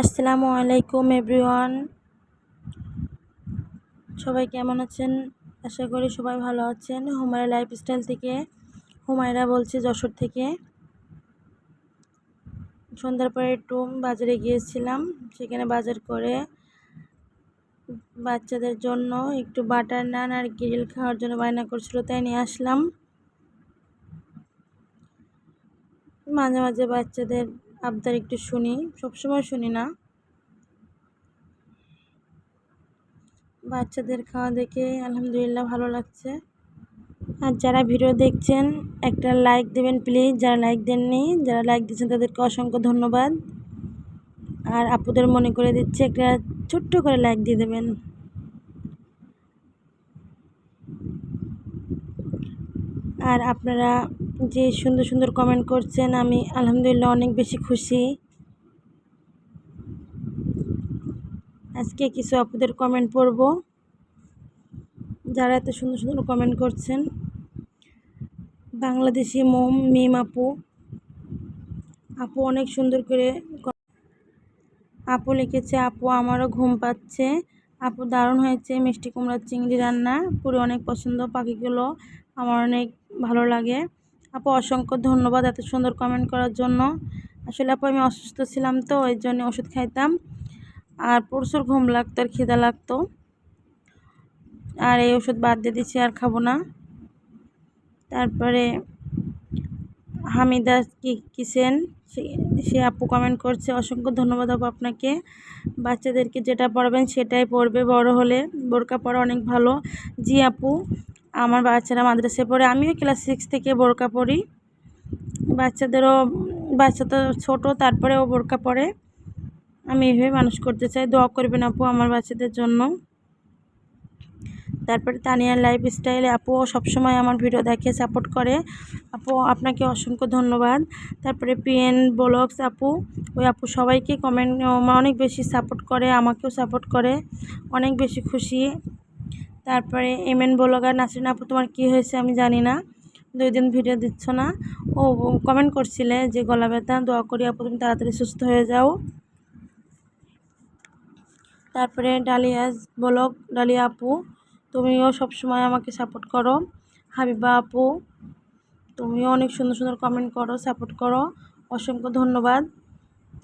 আসসালামু আলাইকুম, এভরিওয়ান। সবাই কেমন আছেন? আশা করি সবাই ভালো আছেন। হুমায়রা লাইফস্টাইল থেকে, হুমায়রা বলছে যশোর থেকে। সন্ধ্যার পরে একটু বাজারে গিয়েছিলাম, সেখানে বাজার করে বাচ্চাদের জন্য একটু বাটার নান আর গ্রিল খাওয়ার জন্য বায়না করছিল, তাই নিয়ে আসলাম। মাঝে মাঝে বাচ্চাদের আবদার একটু শুনি, সবসময় শুনি না। বাচ্চাদের খাওয়া দেখে আলহামদুলিল্লাহ ভালো লাগছে। আর যারা ভিডিও দেখছেন, একটা লাইক দেবেন প্লিজ যারা লাইক দেননি, যারা লাইক দিচ্ছেন তাদেরকে অসংখ্য ধন্যবাদ। আর আপুদের মনে করে দিচ্ছে, একটা ছোট্ট করে লাইক দিয়ে দেবেন। আর আপনারা যে সুন্দর সুন্দর কমেন্ট করছেন, আমি আলহামদুলিল্লাহ অনেক বেশি খুশি। আজকে কিছু আপুদের কমেন্ট পড়ব। যারা এত সুন্দর সুন্দর কমেন্ট করছেন। বাংলাদেশি মোম, মিম আপু। আপু অনেক সুন্দর করে আপু লিখেছে, আপু, আমারও ঘুম পাচ্ছে। আপু দারুণ হয়েছে, মিষ্টি কুমড়ার চিংড়ি রান্না। পুরো অনেক পছন্দ, পাখিগুলো আমার অনেক ভালো লাগে। আপু, অসংখ্য ধন্যবাদ এত সুন্দর কমেন্ট করার জন্য। আসলে আপু, আমি অসুস্থ ছিলাম তো, ওই জন্য ওষুধ খাইতাম। আর প্রচুর ঘুম লাগতো, আর খিদা লাগতো। আর এই ওষুধ বাদ দিয়ে দিচ্ছি আর খাব না। তারপরে হামিদা কি কিসেন সে আপু কমেন্ট করছে, অসংখ্য ধন্যবাদ আপু আপনাকে। বাচ্চাদেরকে যেটা পড়াবেন সেটাই পড়বে, বড় হলে বোরকা পড়া অনেক ভালো। জি আপু আমার বাচ্চারা মাদ্রাসে পড়ে, আমিও ক্লাস সিক্স থেকে বোরকা পড়ি বাচ্চাদেরও, বাচ্চা তো ছোটো, তারপরেও বোরকা পড়ে আমি এভাবে মানুষ করতে চাই, দোয়া করবেন আপু আমার বাচ্চাদের জন্য। তারপরে তানিয়ার লাইফ স্টাইলে আপুও সবসময় আমার ভিডিও দেখে সাপোর্ট করে। আপু, আপনাকে অসংখ্য ধন্যবাদ। তারপরে পিএন ব্লগস আপু, ওই আপু সবাইকে কমেন্ট অনেক বেশি সাপোর্ট করে, আমাকেও সাপোর্ট করে। অনেক বেশি খুশি। তারপরে এম এন ব্লগার নাসরিন আপু, তোমার কী হয়েছে আমি জানি না। দুই দিন ভিডিও দিচ্ছ না। ও কমেন্ট করছিলে যে, গলা ব্যথা, দোয়া করি আপু, তুমি তাড়াতাড়ি সুস্থ হয়ে যাও। তারপরে ডালিয়াজ ব্লগ, ডালিয়া আপু, তুমিও সবসময় আমাকে সাপোর্ট করো। হাবিবা আপু, তুমিও অনেক সুন্দর সুন্দর কমেন্ট করো সাপোর্ট করো। অসংখ্য ধন্যবাদ।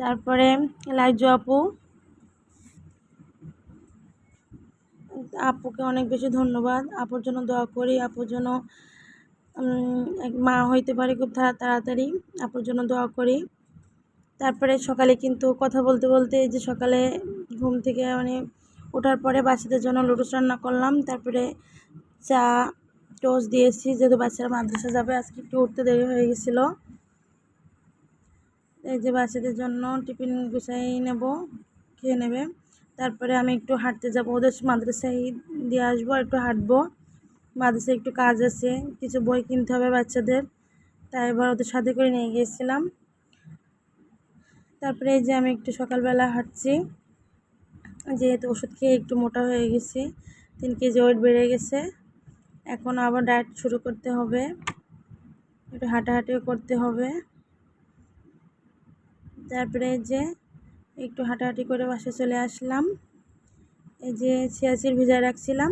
তারপরে লাইজু আপু আপুকে অনেক বেশি ধন্যবাদ। আপুর জন্য দোয়া করি, আপুর জন্য মা হইতে পারে খুব তাড়াতাড়ি। আপুর জন্য দোয়া করি। তারপরে সকালে কিন্তু কথা বলতে বলতে যে সকালে ঘুম থেকে মানে ওঠার পরে বাচ্চাদের জন্য লুডুস রান্না করলাম। তারপরে চা, টোস্ট দিয়েছি, যেহেতু বাচ্চারা মাদ্রাসা যাবে, আজকে একটু উঠতে দেরি হয়ে গেছিল। এই যে বাচ্চাদের জন্য টিফিন গুছাই নেব, খেয়ে নেবে। তারপরে আমি একটু হাঁটতে যাব। ওদের মাদ্রাসায় দিয়ে আসব একটু হাঁটবো। মাদ্রাসায় একটু কাজ আছে, কিছু বই কিনতে হবে বাচ্চাদের। তাই এবার ওদের সাথে করে নিয়ে গিয়েছিলাম। তারপরে এই যে আমি একটু সকালবেলা হাঁটছি। যেহেতু ওষুধ খেয়ে একটু মোটা হয়ে গেছি, তিন কেজি ওয়েট বেড়ে গেছে। এখন আবার ডায়েট শুরু করতে হবে। একটু হাঁটাহাঁটিও করতে হবে। তারপরে যে একটু হাঁটাহাঁটি করে বাসায় চলে আসলাম। এই যে ছিয়াশির ভিজা রাখছিলাম।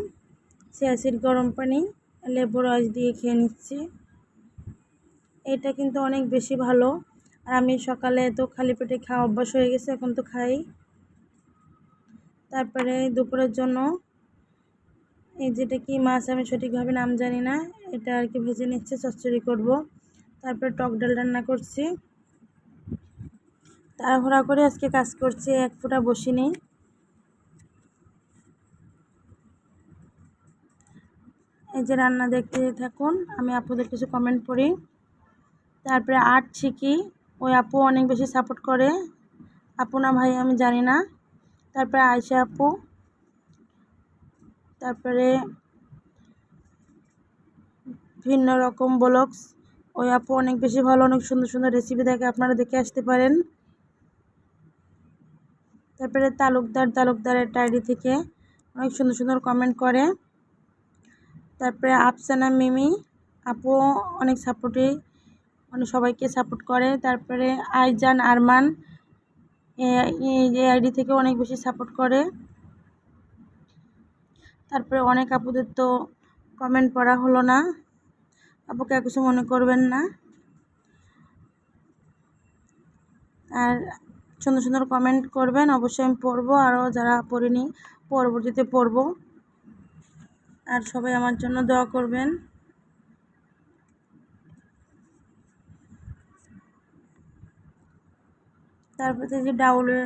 ছিয়াশির গরম পানি লেবু রস দিয়ে খেয়ে নিচ্ছি। এটা কিন্তু অনেক বেশি ভালো। আর আমি সকালে তো খালি পেটে খাওয়া অভ্যাস হয়ে গেছে, এখন তো খাই। তারপরে দুপুরের জন্য এই যেটা কি মাছ, আমি সঠিকভাবে নাম জানি না। এটা আর কি ভেজে নিচ্ছে, চচ্চড়ি করব। তারপরে টক ডাল রান্না করছি। তাড়াহুড়া করে আজকে কাজ করছি, এক ফোঁটা বসিনি এই যে রান্না দেখতে থাকুন, আমি আপুদের কিছু কমেন্ট পড়ি। তারপরে আর্ট শিখি, ওই আপু অনেক বেশি সাপোর্ট করে। আপু না ভাই আমি জানি না। তারপরে আয়সা আপু। তারপরে ভিন্ন রকম ব্লগস ওই আপু অনেক বেশি ভালো, অনেক সুন্দর সুন্দর রেসিপি দেখে আপনারা দেখে আসতে পারেন। তারপরে তালুকদার তালুকদারের ডায়েরি থেকে অনেক সুন্দর সুন্দর কমেন্ট করে তারপরে আফসানা মিমি আপু অনেক সাপোর্টে মানে সবাইকে সাপোর্ট করে তারপরে আইজান আরমান আইডি থেকে অনেক বেশি সাপোর্ট করে তারপরে অনেক আপুদের তো কমেন্ট পড়া হলো না আপুকে কিছু মনে করবেন না আর সুন্দর সুন্দর কমেন্ট করবেন। অবশ্যই আমি পড়ব আরও যারা পড়িনি, পরবর্তীতে পড়ব। আর সবাই আমার জন্য দোয়া করবেন। তারপরে যে ডাউলে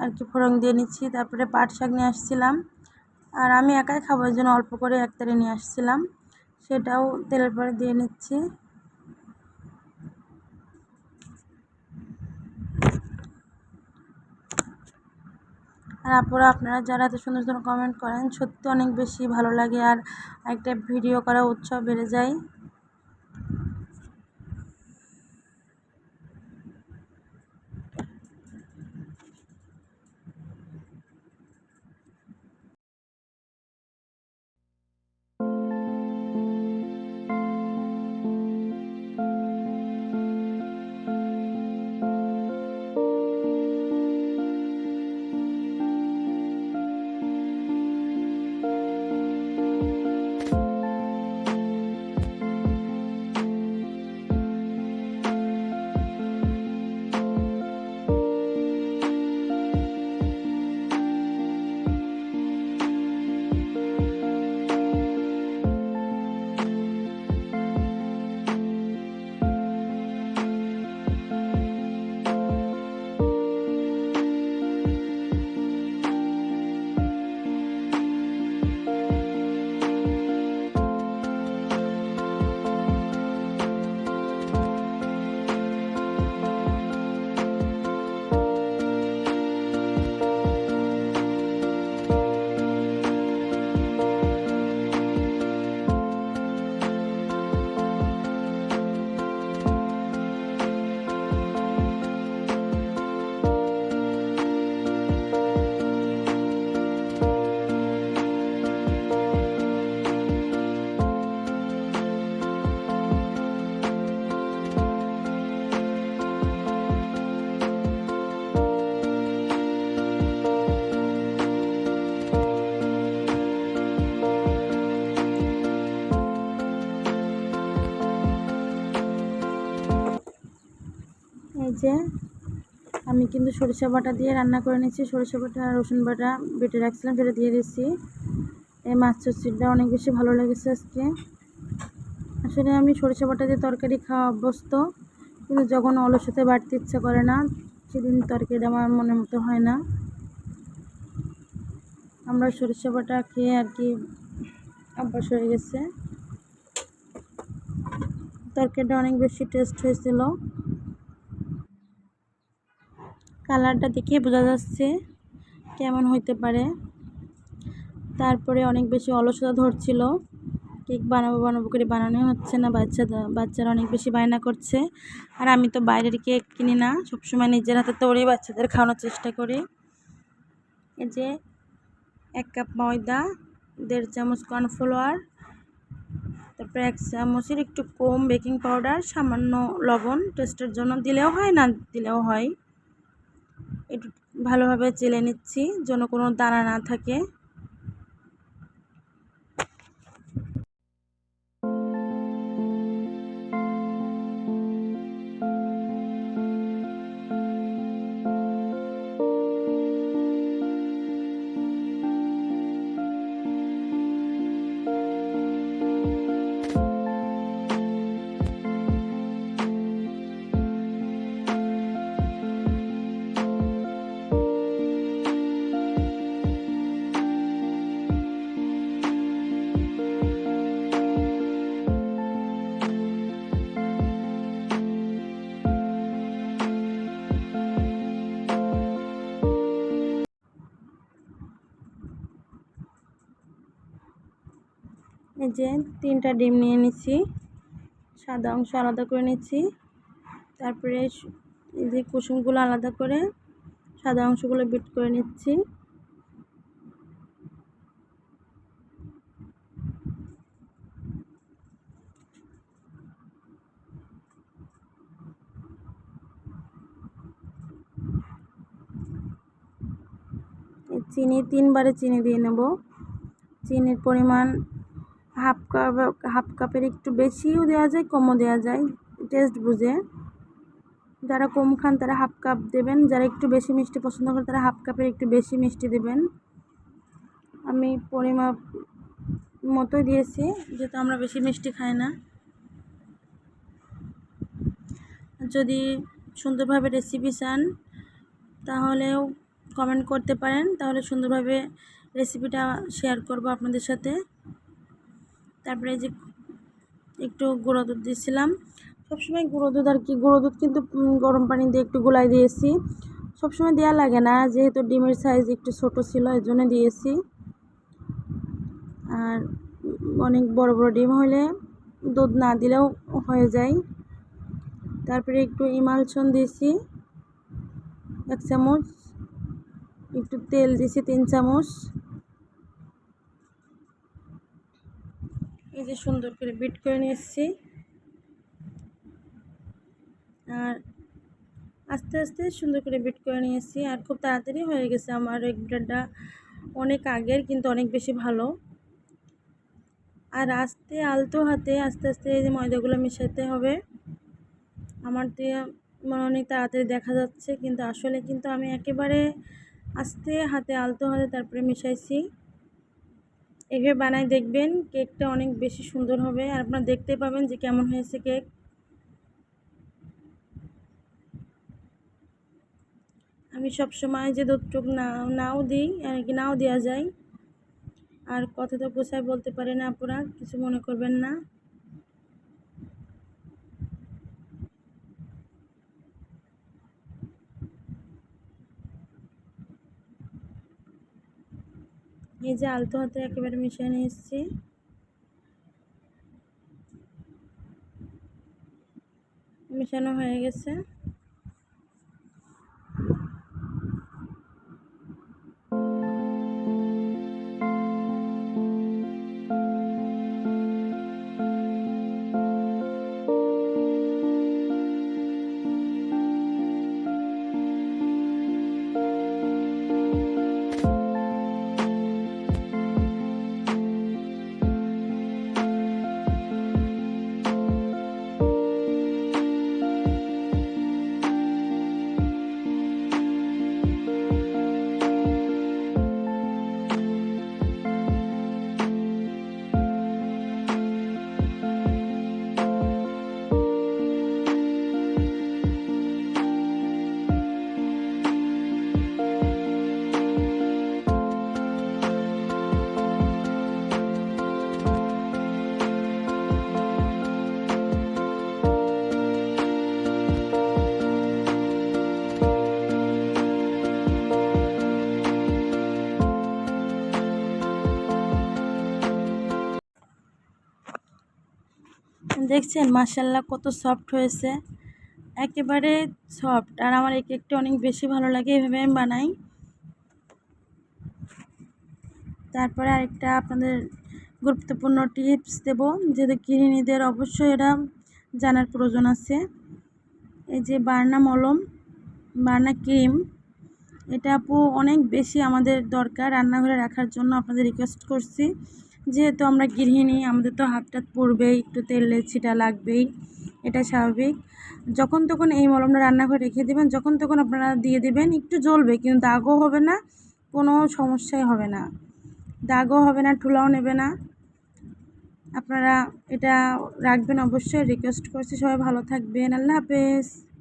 আর কি ফোড়ন দিয়ে নিচ্ছি, তারপরে পাট শাক নিয়ে আসছিলাম। আর আমি একাই খাবার জন্য অল্প করে একতারে নিয়ে আসছিলাম। সেটাও তেলের পরে দিয়ে নিচ্ছি। আর আপনারা আপনারা যারা এত সুন্দর সুন্দর কমেন্ট করেন, সত্যি অনেক বেশি ভালো লাগে। আর একটা ভিডিও করার উৎসাহ বেড়ে যায়। যে আমি কিন্তু সরিষা বাটা দিয়ে রান্না করে নিচ্ছি সরিষা বাটা রসুন বাটা বেটে রাখছিলাম সেটা দিয়ে দিচ্ছি এই মাছ চচ্চিটা অনেক বেশি ভালো লেগেছে আজকে। আসলে আমি সরিষা বাটা দিয়ে তরকারি খাওয়া অভ্যস্ত, কিন্তু যখন অলসতে বাড়তে ইচ্ছা করে না, সেদিন তরকারিটা আমার মনের মতো হয় না। আমরা সরিষা বাটা খেয়ে আর কি অভ্যাস হয়ে গেছে। তরকারিটা অনেক বেশি টেস্ট হয়েছিল। কালারটা দেখে বোঝা যাচ্ছে কেমন হইতে পারে। তারপরে অনেক বেশি অলসতা ধরছিল। কেক বানাবো বানাবো করে বানানো হচ্ছে না। বাচ্চা বাচ্চারা অনেক বেশি বায়না করছে। আর আমি তো বাইরের কেক কিনি না। সবসময় নিজের হাতে তৈরি বাচ্চাদের খাওয়ানোর চেষ্টা করি। এই যে এক কাপ ময়দা, দেড় চামচ কর্নফ্লাওয়ার, তারপরে এক চামচের একটু কম বেকিং পাউডার, সামান্য লবণ টেস্টের জন্য দিলেও হয়, না দিলেও হয়। একটু ভালোভাবে চেলে নিচ্ছি যেন কোনো দানা না থাকে। যে তিনটা ডিম নিয়ে নিচ্ছি। সাদা অংশ আলাদা করে নিচ্ছি। তারপরে যে কুসুমগুলো আলাদা করে সাদা অংশগুলো বিট করে নিচ্ছি। চিনি, তিনবারে চিনি দিয়ে নেব। চিনির পরিমাণ হাফ কাপ, হাফ কাপের একটু বেশিও দেওয়া যায়, কমও দেওয়া যায়। টেস্ট বুঝে। যারা কম খান তারা হাফ কাপ দেবেন। যারা একটু বেশি মিষ্টি পছন্দ করেন তারা হাফ কাপের একটু বেশি মিষ্টি দেবেন। আমি পরিমাপ মতোই দিয়েছি, যেহেতু আমরা বেশি মিষ্টি খাই না। যদি সুন্দরভাবে রেসিপি চান, তাহলেও কমেন্ট করতে পারেন। তাহলে সুন্দরভাবে রেসিপিটা শেয়ার করব আপনাদের সাথে। তারপরে যে একটু গুঁড়ো দুধ দিয়েছিলাম। সবসময় গুঁড়ো দুধ আর কি, গুঁড়ো দুধ কিন্তু গরম পানি দিয়ে একটু গোলাই দিয়েছি। সবসময় দেওয়া লাগে না, যেহেতু ডিমের সাইজ একটু ছোট ছিল এই জন্য দিয়েছি। আর অনেক বড় বড় ডিম হলে দুধ না দিলেও হয়ে যায়। তারপরে একটু ইমালচন দিয়েছি, এক চামচ। একটু তেল দিয়েছি তিন চামচ। এই যে সুন্দর করে বিট করে নিয়ে এসেছি আর আস্তে আস্তে সুন্দর করে বিট করে নিয়েছি। আর খুব তাড়াতাড়ি হয়ে গেছে আমার এগ ব্রেডটা অনেক আগের, কিন্তু অনেক বেশি ভালো। আর আস্তে আলতো হাতে আস্তে আস্তে এই যে ময়দাগুলো মেশাতে হবে। আমার দিয়ে মানে অনেক তাড়াতাড়ি দেখা যাচ্ছে, কিন্তু আসলে কিন্তু আমি একেবারে আস্তে হাতে আলতো হাতে তারপরে মিশাইছি। এইভাবে বানায় দেখবেন কেকটা অনেক বেশি সুন্দর হবে আর আপনারা দেখতে পাবেন যে কেমন হয়েছে কেক। আমি সব সময় যে দুধটুক না নাও দিই, আর কি নাও দেওয়া যায়। আর কথা তো গোছায় বলতে পারি না আপনারা কিছু মনে করবেন না। এই যে আলতো হাতে একেবারে মিশিয়ে নিয়ে এসেছি। মেশানো হয়ে গেছে। দেখছেন মাসাল্লাহ কত সফট হয়েছে। একেবারে সফট আর আমার এই কেকটা অনেক বেশি ভালো লাগে, এভাবে আমি বানাই। তারপরে আরেকটা আপনাদের গুরুত্বপূর্ণ টিপস দেব যেটা গৃহিণীদের অবশ্যই এটা জানার প্রয়োজন আছে। এই যে বার্না মলম, বার্না ক্রিম, এটা আপু অনেক বেশি আমাদের দরকার রান্নাঘরে রাখার জন্য, আপনাদের রিকোয়েস্ট করছি। যেহেতু আমরা গৃহিণী, আমাদের তো হাত টাত পড়বেই, একটু তেল ছিটা লাগবেই, এটা স্বাভাবিক। যখন তখন এই মলমটা রান্নাঘরে রেখে দেবেন, যখন তখন আপনারা দিয়ে দেবেন, একটু জ্বলবে, কিন্তু দাগও হবে না, কোনো সমস্যাই হবে না। দাগও হবে না, ঠুলাও নেবে না। আপনারা এটা রাখবেন অবশ্যই রিকোয়েস্ট করছি, সবাই ভালো থাকবেন, আল্লাহ হাফেজ।